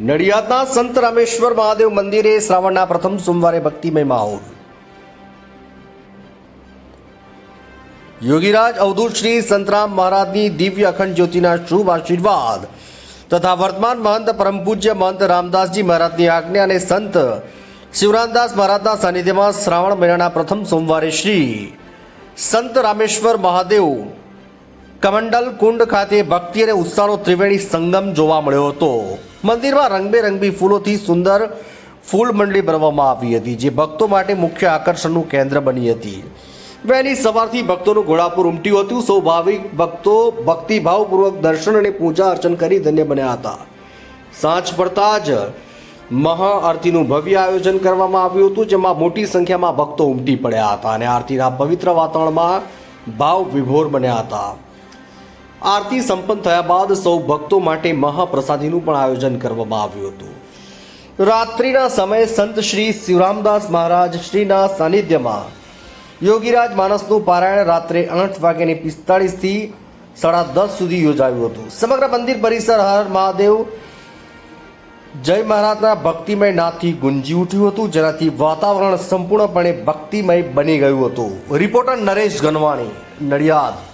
નડિયાદના સંત રામેશ્વર મહાદેવ મંદિરે શ્રાવણના પ્રથમ સોમવારે ભક્તિમય માહોલ. યોગીરાજ અવધૂત શ્રી સંતરામ મહારાજની દિવ્ય અખંડ જ્યોતિના શુભ આશીર્વાદ તથા વર્તમાન મહંત પરમ પૂજ્ય મહંત રામદાસજી મહારાજની આજ્ઞા અને સંત શિવરામદાસ મહારાજના સાનિધ્યમાં શ્રાવણ મહિનાના પ્રથમ સોમવારે શ્રી સંત રામેશ્વર મહાદેવ કમંડલ કુંડ ખાતે ભક્તિ અને ઉત્સાહનો ત્રિવેણી સંગમ જોવા મળ્યો હતો. મંદિરમાં રંગબેરંગી ફૂલોથી સુંદર ફૂલ મંડળી ભરવામાં આવી હતી, જે ભક્તો માટે મુખ્ય આકર્ષણનું કેન્દ્ર બની હતી. વહેલી સવારથી ભક્તોનું ઘોડાપુર ઉમટ્યું હતું. સૌ ભાવિક ભક્તો ભક્તિભાવપૂર્વક દર્શન અને પૂજા અર્ચન કરી ધન્ય બન્યા હતા. સાંજ પડતા જ મહાઆરતીનું ભવ્ય આયોજન કરવામાં આવ્યું હતું, જેમાં મોટી સંખ્યામાં ભક્તો ઉમટી પડ્યા હતા અને આરતીના પવિત્ર વાતાવરણમાં ભાવ વિભોર બન્યા હતા. આરતી સંપન્ન થયા બાદ સૌ ભક્તો માટે મહાપ્રસાદીનું પણ આયોજન કરવામાં આવ્યું હતું. રાત્રિના સમયે સંત શ્રી શિવરામદાસ મહારાજ શ્રીના સાનિધ્યમાં યોગીરાજ માનસનું પારાયણ રાત્રે આઠ વાગ્યાની પિસ્તાળીસથી સાડા દસ સુધી યોજાયું હતું. સમગ્ર મંદિર પરિસર હર મહાદેવ. જય મહારાજના ભક્તિમય નાદથી ગુંજી ઉઠ્યું હતું, જેનાથી વાતાવરણ સંપૂર્ણપણે ભક્તિમય બની ગયું હતું. રિપોર્ટર નરેશ ગનવાણી, નડિયાદ.